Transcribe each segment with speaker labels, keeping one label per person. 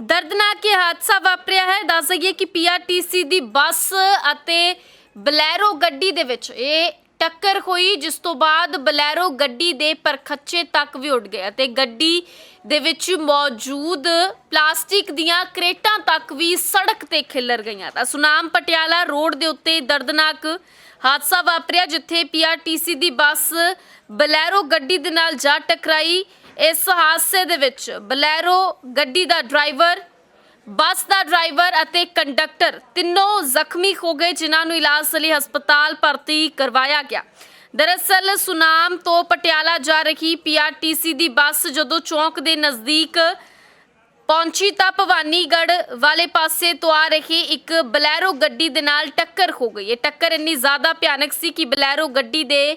Speaker 1: ਦਰਦਨਾਕ ਇਹ ਹਾਦਸਾ ਵਾਪਰਿਆ ਹੈ। ਦੱਸ ਦਈਏ ਕਿ ਪੀਆਰਟੀਸੀ ਦੀ ਬੱਸ ਅਤੇ ਬਲੈਰੋ ਗੱਡੀ ਦੇ ਵਿੱਚ ਇਹ ਟੱਕਰ ਹੋਈ, ਜਿਸ ਤੋਂ ਬਾਅਦ ਬਲੈਰੋ ਗੱਡੀ ਦੇ ਪਰਖੱਚੇ ਤੱਕ ਵੀ ਉੱਡ ਗਿਆ ਤੇ ਗੱਡੀ ਦੇ ਵਿੱਚ ਮੌਜੂਦ ਪਲਾਸਟਿਕ ਦੀਆਂ ਕ੍ਰੇਟਾਂ ਤੱਕ ਵੀ ਸੜਕ ਤੇ ਖਿਲਰ ਗਈਆਂ। ਤਾਂ ਸੁਨਾਮ ਪਟਿਆਲਾ ਰੋਡ ਦੇ ਉੱਤੇ ਦਰਦਨਾਕ ਹਾਦਸਾ ਵਾਪਰਿਆ, ਜਿੱਥੇ ਪੀਆਰਟੀਸੀ ਦੀ ਬੱਸ ਬਲੈਰੋ ਗੱਡੀ ਦੇ ਨਾਲ ਜਾ ਟਕਰਾਈ। ਇਸ ਹਾਦਸੇ ਦੇ ਵਿੱਚ ਬਲੈਰੋ ਗੱਡੀ ਦਾ ਡਰਾਈਵਰ, ਬੱਸ ਦਾ ਡਰਾਈਵਰ ਅਤੇ ਕੰਡਕਟਰ ਤਿੰਨੋਂ ਜ਼ਖਮੀ ਹੋ ਗਏ, ਜਿਨ੍ਹਾਂ ਨੂੰ ਇਲਾਜ ਲਈ ਹਸਪਤਾਲ ਭਰਤੀ ਕਰਵਾਇਆ ਗਿਆ। ਦਰਅਸਲ ਸੁਨਾਮ ਤੋਂ ਪਟਿਆਲਾ ਜਾ ਰਹੀ ਪੀਆਰਟੀਸੀ ਦੀ ਬੱਸ ਜਦੋਂ ਚੌਂਕ ਦੇ ਨਜ਼ਦੀਕ ਪਹੁੰਚੀ ਤਾਂ ਭਵਾਨੀਗੜ੍ਹ ਵਾਲੇ ਪਾਸੇ ਤੋਂ ਆ ਰਹੀ ਇੱਕ ਬਲੈਰੋ ਗੱਡੀ ਦੇ ਨਾਲ ਟੱਕਰ ਹੋ ਗਈ। ਇਹ ਟੱਕਰ ਇੰਨੀ ਜ਼ਿਆਦਾ ਭਿਆਨਕ ਸੀ ਕਿ ਬਲੈਰੋ ਗੱਡੀ ਦੇ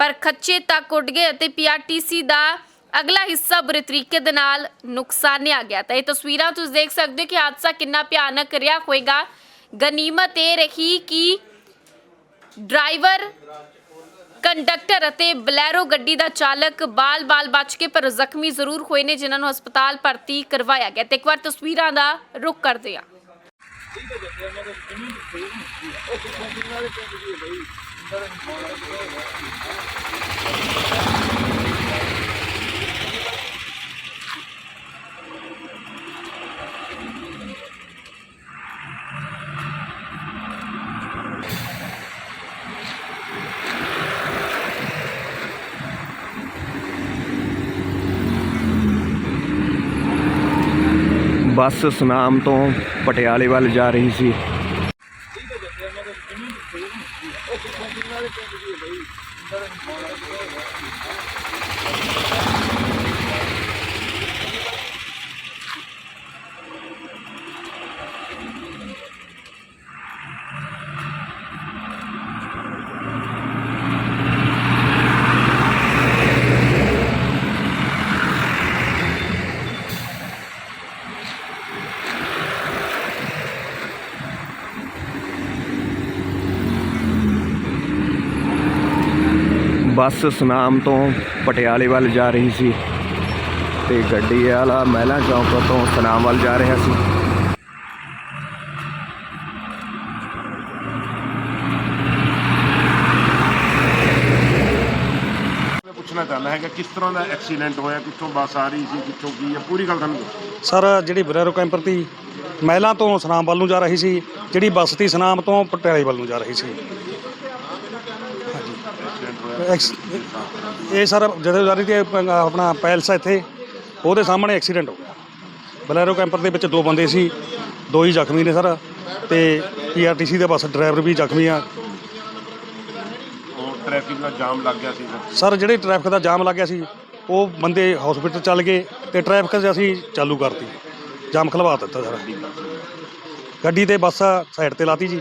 Speaker 1: ਪਰ ਖੱਚੇ ਤੱਕ ਉੱਡ ਗਏ ਅਤੇ ਪੀਆਰਟੀਸੀ ਦਾ ਅਗਲਾ ਹਿੱਸਾ ਬੁਰੇ ਤਰੀਕੇ ਦੇ ਨਾਲ ਨੁਕਸਾਨਿਆ ਗਿਆ। ਤਾਂ ਇਹ ਤਸਵੀਰਾਂ ਤੁਸੀਂ ਦੇਖ ਸਕਦੇ ਹੋ ਕਿ ਹਾਦਸਾ ਕਿੰਨਾ ਭਿਆਨਕ ਰਿਹਾ ਹੋਵੇਗਾ। ਗਨੀਮਤ ਇਹ ਰਹੀ ਕਿ ਡਰਾਈਵਰ, ਕੰਡਕਟਰ ਅਤੇ ਬਲੈਰੋ ਗੱਡੀ ਦਾ ਚਾਲਕ ਬਾਲ-ਬਾਲ ਬਚ ਕੇ ਪਰ ਜ਼ਖਮੀ ਜ਼ਰੂਰ ਹੋਏ ਨੇ, ਜਿਨ੍ਹਾਂ ਨੂੰ ਹਸਪਤਾਲ ਭਰਤੀ ਕਰਵਾਇਆ ਗਿਆ। ਤੇ ਇੱਕ ਵਾਰ ਤਸਵੀਰਾਂ ਦਾ ਰੁਖ ਕਰਦੇ ਹਾਂ।
Speaker 2: ਬੱਸ ਸੁਨਾਮ ਤੋਂ ਪਟਿਆਲੇ ਵੱਲ ਜਾ ਰਹੀ ਸੀ। ਬੱਸ ਸੁਨਾਮ ਤੋਂ ਪਟਿਆਲੇ ਵੱਲ ਜਾ ਰਹੀ ਸੀ ਤੇ ਗੱਡੀ ਵਾਲਾ ਮਹਿਲਾ ਚੌਂਕ ਤੋਂ ਸੁਨਾਮ ਵੱਲ ਜਾ ਰਿਹਾ ਸੀ।
Speaker 3: ਪੁੱਛਣਾ ਚਾਹੁੰਦਾ ਹੈਗਾ ਕਿਸ ਤਰ੍ਹਾਂ ਦਾ ਐਕਸੀਡੈਂਟ ਹੋਇਆ ਕਿੱਥੋਂ ਬੱਸ ਆ ਰਹੀ ਸੀ ਕਿੱਥੋਂ ਕੀ ਹੈ? ਪੂਰੀ ਗੱਲ ਤੁਹਾਨੂੰ ਦੱਸੋ।
Speaker 4: ਸਰ ਜਿਹੜੀ ਬਰੇਰੋ ਕੈਂਪਰ ਤੀ ਮਹਿਲਾਂ ਤੋਂ ਸਨਾਮ ਵੱਲ ਨੂੰ ਜਾ ਰਹੀ ਸੀ ਜਿਹੜੀ ਬੱਸ ਤੀ ਸਨਾਮ ਤੋਂ ਪਟਿਆਲੇ ਵੱਲ ਨੂੰ ਜਾ ਰਹੀ ਸੀ। ਐਕਸ- ਇਹ ਸਰ ਜਦੋਂ ਜਾ ਰਹੀ ਸੀ ਅਪ- ਆਪਣਾ ਪੈਲਸ ਆ ਇੱਥੇ। ਉਹਦੇ ਸਾਹਮਣੇ ਐਕਸੀਡੈਂਟ ਹੋ ਗਿਆ। ਬਲੈਰੋ ਕੈਂਪਰ ਦੇ ਵਿੱਚ ਦੋ ਬੰਦੇ ਸੀ ਦੋ ਹੀ ਜ਼ਖਮੀ ਨੇ ਸਰ ਤੇ ਪੀਆਰਟੀਸੀ ਦੇ ਬੱਸ ਡਰਾਈਵਰ ਵੀ ਜ਼ਖਮੀ ਆ।
Speaker 3: ਉਹ ਟ੍ਰੈਫਿਕ ਦਾ ਜਾਮ ਲੱਗ ਗਿਆ ਸੀ ਸਰ।
Speaker 4: ਸਰ ਜਿਹੜੇ ਟ੍ਰੈਫਿਕ ਦਾ ਜਾਮ ਲੱਗਿਆ ਸੀ ਉਹ ਬੰਦੇ ਹਸਪੀਟਲ ਚੱਲ ਗਏ ਤੇ ਟ੍ਰੈਫਿਕ ਅਸੀਂ ਚਾਲੂ ਕਰਤੀ। ਜਾਮ ਖਲਵਾ ਦਿੱਤਾ ਸਰ। ਗੱਡੀ ਤੇ ਬੱਸ ਸਾਈਡ ਤੇ ਲਾਤੀ ਜੀ।